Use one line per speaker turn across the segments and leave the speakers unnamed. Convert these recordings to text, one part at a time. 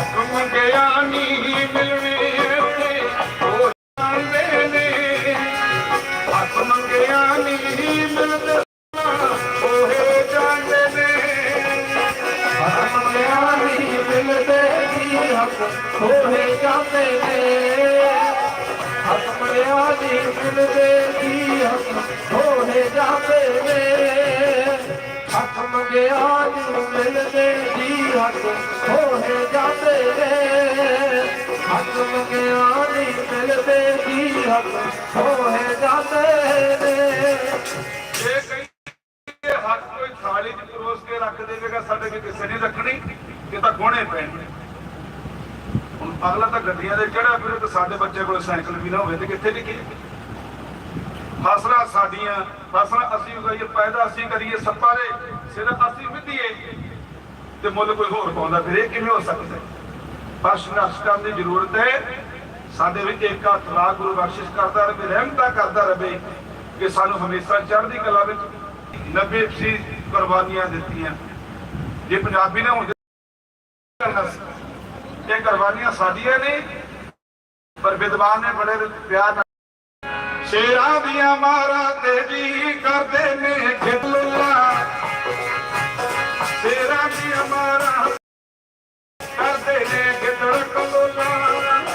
ਹੱਕ ਮੰਗਿਆ ਮਿਲਣੇ ਉਹ ਜਾਂਦੇ ਨੇ ਹੱਕ ਮੰਗਿਆ ਨਹੀਂ ਮਿਲਦੇ ਉਹੇ ਜਾਂਦੇ ਨੇ
ਹੱਕ ਮੰਗਿਆ ਨਹੀਂ ਮਿਲਦੇ ਜੀ ਹੱਕ ਹੋਏ ਜਾਂਦੇ ਨੇ। ਹੱਕ ਮੰਗਿਆ ਨਹੀਂ ਮਿਲਦੇ ਜੀ ਹੱਕ ਹੋਏ ਜਾਂਦੇ ਨੇ। ਹੱਕ ਮੰਗਿਆ ਨਹੀਂ ਮਿਲਦੇ ਜੀ ਹੱਕ ਹੱਕ ਮੰਗਿਆ ਨਹੀਂ ਮਿਲਦੇ ਜੀ ਹੱਕ ਹੋਏ ਜਾਂਦੇ ਨੇ
ਕੋਈ ਥਾਲੀ 'ਚ ਪਰੋਸ ਕੇ ਰੱਖ ਦੇਵੇਗਾ ਸਾਡੇ ਵੀ ਕਿਸੇ ਨਹੀਂ ਰੱਖਣੀ ਇਹ ਤਾਂ ਗੋਣੇ ਪੈਣਗੇ ਹੁਣ ਅਗਲਾ ਤਾਂ ਗੱਡੀਆਂ ਦੇ ਚੜਾ ਫਿਰ ਤੇ ਸਾਡੇ ਬੱਚੇ ਕੋਲ ਸਾਈਕਲ ਵੀ ਨਾ ਹੋਵੇ ਤੇ ਕਿੱਥੇ ਲਿਖੇ ਫਸਲਾਂ ਸਾਡੀਆਂ ਫਸਲਾਂ ਅਸੀਂ ਉਗਾਈਏ ਪੈਦਾ ਅਸੀਂ ਕਰੀਏ ਸੱਪਾਂ ਦੇ ਸਿਰ ਅਸੀਂ ਵਿਧੀਏ ਤੇ ਮੁੱਲ ਕੋਈ ਹੋਰ ਪਾਉਂਦਾ ਫਿਰ ਇਹ ਕਿਵੇਂ ਹੋ ਸਕਦਾ ਹੈ? ਦੀ ਜ਼ਰੂਰਤ ਹੈ ਸਾਡੇ ਵਿੱਚ ਏਕਾ ਤਲਾਕ ਗੁਰੂ ਬਖਸ਼ਿਸ਼ ਕਰਦਾ ਰਹੇ, ਰਹਿਮਤਾਂ ਕਰਦਾ ਰਹੇ ਕਿ ਸਾਨੂੰ ਹਮੇਸ਼ਾ ਚੜ੍ਹਦੀ ਕਲਾ ਵਿੱਚ ਨਬੀ ਸੀ ਕੁਰਬਾਨੀਆਂ ਦਿੱਤੀਆਂ ਜੇ ਪੰਜਾਬੀ ਨੇ ਹੁਣ ਇਹ ਕੁਰਬਾਨੀਆਂ ਸਾਡੀਆਂ ਨੇ, ਪਰ ਵਿਦਵਾਨ ਨੇ ਬੜੇ ਪਿਆਰ ਨਾਲ ਸ਼ੇਰਾਂ ਦੀਆਂ ਮਾਰਾਂ ਤੇ ਜੀ ਕਰਦੇ ਨੇ ਖਿੱਲੂਲਾ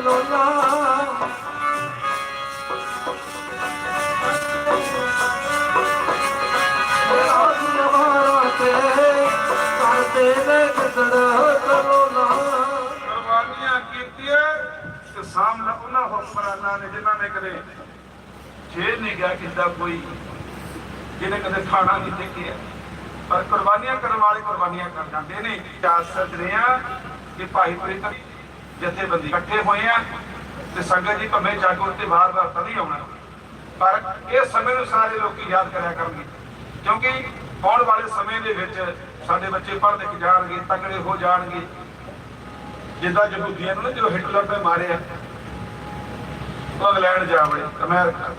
ਲੋਲਾ
ਕੁਰਬਾਨੀਆਂ ਕੀਤੀਆਂ ਤੇ ਸਾਹਮਣੇ ਉਹਨਾਂ ਹੁਕਮਰਾਨਾਂ ਨੇ ਜਿਨ੍ਹਾਂ ਨੇ ਕਦੇ ਜੇਲ੍ਹ ਨਹੀਂ ਗਿਆ ਕਿੱਦਾਂ ਕੋਈ, ਜਿਹਨੇ ਕਦੇ ਖਾਣਾ ਨਹੀਂ ਦੇਖਿਆ। ਪਰ ਕੁਰਬਾਨੀਆਂ ਕਰਨ ਵਾਲੇ ਕੁਰਬਾਨੀਆਂ ਕਰ ਜਾਂਦੇ ਨੇ। ਚਾਰ ਸੱਜਣੇ ਆ ਕਿ ਭਾਈ ਪ੍ਰੀਤਮ ਜਥੇਬੰਦੀ ਇਕੱਠੇ ਹੋਏ ਆ ਤੇ ਸੰਗਤ ਜੀ ਭਵੇਂ ਜਾਗੋ ਤੇ ਵਾਰ-ਵਾਰ ਤਾਂ ਨਹੀਂ ਆਉਣਾ। ਪਰ ਇਹ ਸਮੇਂ ਨੂੰ ਸਾਰੇ ਲੋਕੀ ਯਾਦ ਕਰਿਆ ਕਰਨਗੇ। ਕਿਉਂਕਿ ਆਉਣ ਵਾਲੇ ਸਮੇਂ ਦੇ ਵਿੱਚ ਸਾਡੇ ਬੱਚੇ ਪੜ੍ਹ ਲਿਖ ਜਾਣਗੇ, ਤਕੜੇ ਹੋ ਜਾਣਗੇ। ਜਿੱਦਾਂ ਯਹੂਦੀਆਂ ਨੂੰ ਨਾ ਜਦੋਂ ਹਿਟਲਰ ਨੇ ਮਾਰਿਆ, ਉਹ ਇੰਗਲੈਂਡ ਜਾ ਵੜੇ, ਅਮਰੀਕਾ।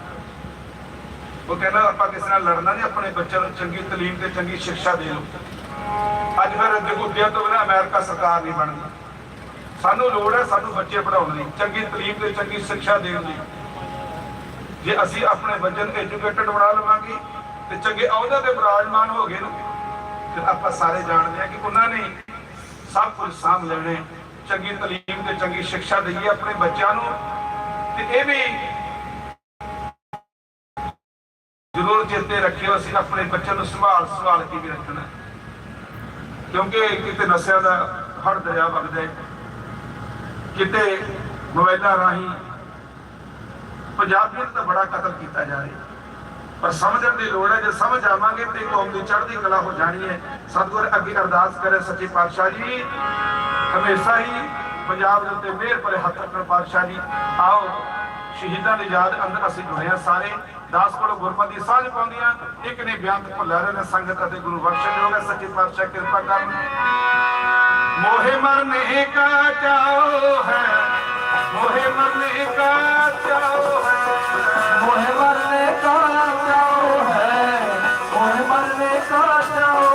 ਉਹ ਕਹਿੰਦਾ, ਆਪਾਂ ਕਿਸੇ ਨਾਲ ਲੜਨਾ ਨਹੀਂ, ਆਪਣੇ ਬੱਚਿਆਂ ਨੂੰ ਚੰਗੀ ਤਾਲੀਮ ਤੇ ਚੰਗੀ ਸਿੱਖਿਆ ਦੇ ਲਓ ਅੱਜ ਫਿਰ ਯਹੂਦੀਆਂ ਤੋਂ ਬਿਨਾਂ ਅਮਰੀਕਾ ਸਰਕਾਰ ਨਹੀਂ ਬਣਦੀ। ਸਾਨੂੰ ਲੋੜ ਹੈ ਸਾਨੂੰ ਬੱਚੇ ਪੜਾਉਣ ਲਈ ਚੰਗੀ ਤਲੀਮ ਤੇ ਚੰਗੀ ਸਿੱਖਿਆ ਦੇਣ ਲਈ ਜੇ ਅਸੀਂ ਆਪਣੇ ਬੱਚੇ ਨੂੰ ਐਜੂਕੇਟਡ ਬਣਾ ਲਵਾਂਗੇ ਤੇ ਚੰਗੇ ਅਹੁਦੇ ਤੇ ਵਿਰਾਜਮਾਨ ਹੋ ਗਏ ਨਾ, ਫਿਰ ਆਪਾਂ ਸਾਰੇ ਜਾਣਦੇ ਹਾਂ ਕਿ ਉਹਨਾਂ ਨੇ ਸਭ ਕੁਝ ਸਾਂਭ ਲੈਣੇ ਚੰਗੀ ਤਾਲੀਮ ਤੇ ਚੰਗੀ ਸਿੱਖਿਆ ਦਈਏ ਆਪਣੇ ਬੱਚਿਆਂ ਨੂੰ, ਤੇ ਇਹ ਵੀ ਜ਼ਰੂਰ ਚੇਤੇ ਰੱਖਿਓ, ਅਸੀਂ ਆਪਣੇ ਬੱਚਿਆਂ ਨੂੰ ਸੰਭਾਲ ਸੰਭਾਲ ਕੇ ਵੀ ਰੱਖਣਾ ਕਿਉਂਕਿ ਕਿਤੇ ਨਸ਼ਿਆਂ ਦਾ ਹੜ ਦਰਿਆ ਵਗਦਾ ਹੈ ਕਿਤੇ ਮੋਬਾਈਲਾਂ ਰਾਹੀਂ ਪੰਜਾਬੀਅਤ ਦਾ ਬੜਾ ਕਤਲ ਕੀਤਾ ਜਾ ਰਿਹਾ। ਪਰ ਸਮਝਣ ਦੀ ਲੋੜ ਹੈ, ਜੇ ਸਮਝ ਆਵਾਂਗੇ ਤੇ ਕੌਮ ਦੀ ਚੜ੍ਹਦੀ ਕਲਾ ਹੋ ਜਾਣੀ ਹੈ। ਸਤਿਗੁਰ ਅੱਗੇ ਅਰਦਾਸ ਕਰੇ ਸੱਚੇ ਪਾਤਸ਼ਾਹ ਜੀ। ਹਮੇਸ਼ਾ ਹੀ ਪੰਜਾਬ ਦੇ ਉੱਤੇ ਮਿਹਰ ਭਰੇ ਹੱਥ ਰੱਖਣ ਪਾਤਸ਼ਾਹ ਜੀ। ਆਓ, ਸ਼ਹੀਦਾਂ ਦੀ ਯਾਦ ਅੰਦਰ ਅਸੀਂ ਜੁੜੇ ਸਾਰੇ। ਦਾਸ ਕੋਲ ਗੁਰਮਤਿ ਸਾਂਝ ਪਾਉਂਦੀਆਂ ਇੱਕ ਨੇ ਬਿਆੰਤ ਭੁੱਲਾ ਰਹੇ ਨੇ ਸੰਗਤ ਅਤੇ ਗੁਰੂ ਬਖਸ਼ਣ ਸੱਚੇ ਪਾਤਸ਼ਾਹ ਕਿਰਪਾ ਕਰਨ। मोहिमान चाओ है। मोहे मरने का चाओ है।
मोहिमन लाओ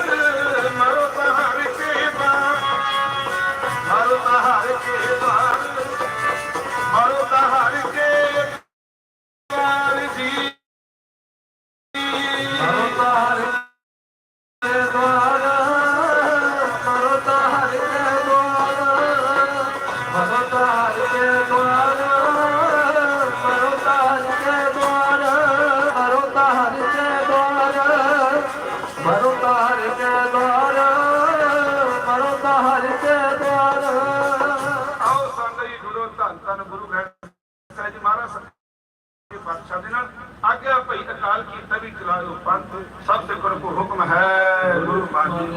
हर के बाल
मरो तो हर के अकाल की
तभी चलायो पंथ सबसे करो को हुक्म है
गुरु माजी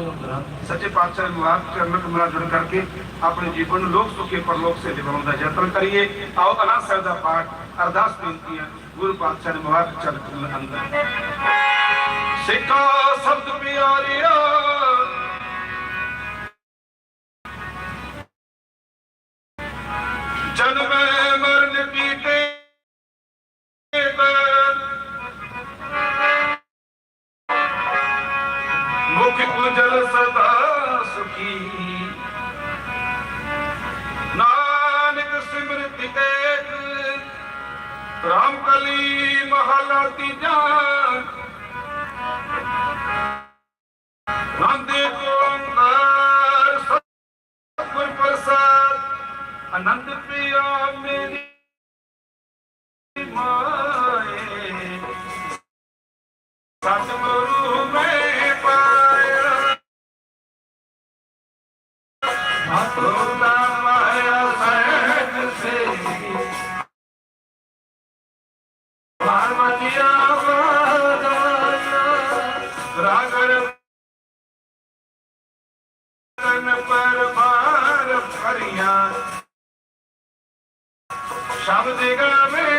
सच्चे पातशाह निवास चरण कमला जुड़ करके ਆਪਣੇ ਜੀਵਨ ਨੂੰ ਲੋਕ ਸੁਖੇ ਪਰਲੋਕ ਸੇ ਦਿਵਾਉਣ ਦਾ ਯਤਨ ਕਰੀਏ। ਆਓ ਅਨੰਦ ਸਾਹਿਬ ਦਾ ਪਾਠ, ਅਰਦਾਸ ਬੇਨਤੀ ਹੈ, ਗੁਰੂ ਪਾਤਸ਼ਾਹ ਦੇ ਮਹਾਰ ਚਰਨ ਅੰਦਰ। ਸਿੱਖਾ ਸਬਦ ਪਿਆਰਿਆ। ਜਨਮੇ ਮਰਨ ਕੀਤੇ ਰਾਮ ਕਲੀ ਮਹਲਾ ਤੀਜਾ। ਨੰਦੇ ਕੋਨਾਰ ਸਤਿਗੁਰ ਪ੍ਰਸਾਦ। ਅਨੰਦ ਪਿਆ ਮੇਰੀ ਰਾਗਰ ਪਰ ਮਾਰ ਸ਼ਬਦ ਗਾ ਮੇ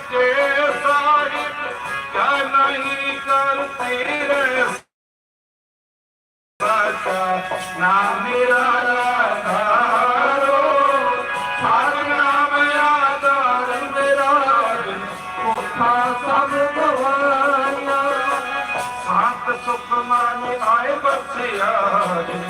ਸੱਚੇ ਸਾਹਿਬ ਕਿਆ ਨਹੀਂ ਕਰਤੀ ਰੇ ਸਾਚਾ ਨਾਮ
ਨਿਰਾਲਾ ਸਭ ਗਵਾਇਆ
ਸਾਤ ਸੁਖ ਮਨ ਆਏ ਬਸਿਆ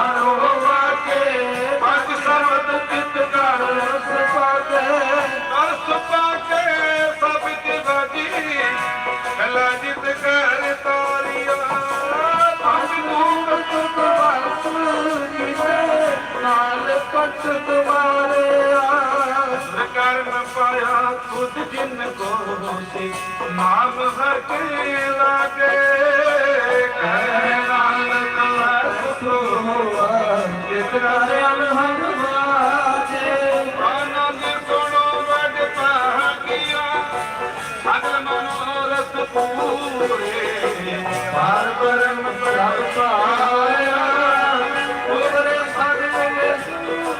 रक्त तुम्हारे
कर्म पाया खुद जिनको से नाम हटे लागे मनोरथ पूरे पार परम प्रभ
पाया पूरे सगले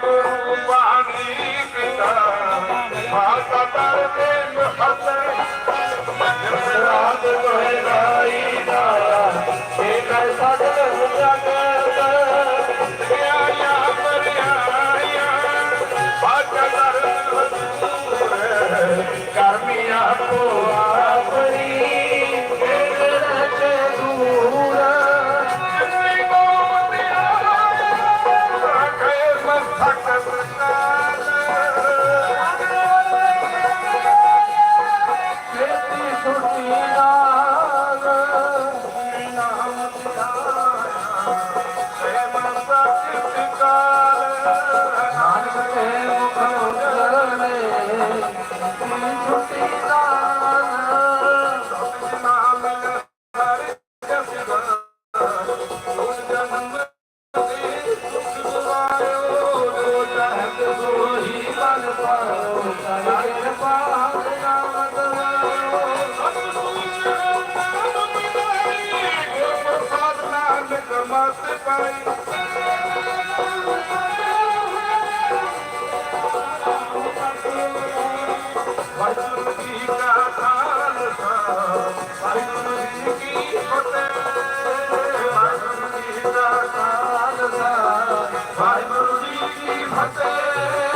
پون پاني کي دان
خاص ਕਮਤ ਪਾਈ ਵਾਹਿਗੁਰੂ
ਜੀ ਕਾ ਖਾਲਸਾ ਵਾਹਿਗੁਰੂ ਜੀ ਕੀ
ਫਤਿਹ ਵਾਹਿਗੁਰੂ ਜੀ ਦਾ ਖਾਲਸਾ ਵਾਹਿਗੁਰੂ ਜੀ ਕੀ ਫਤਿਹ।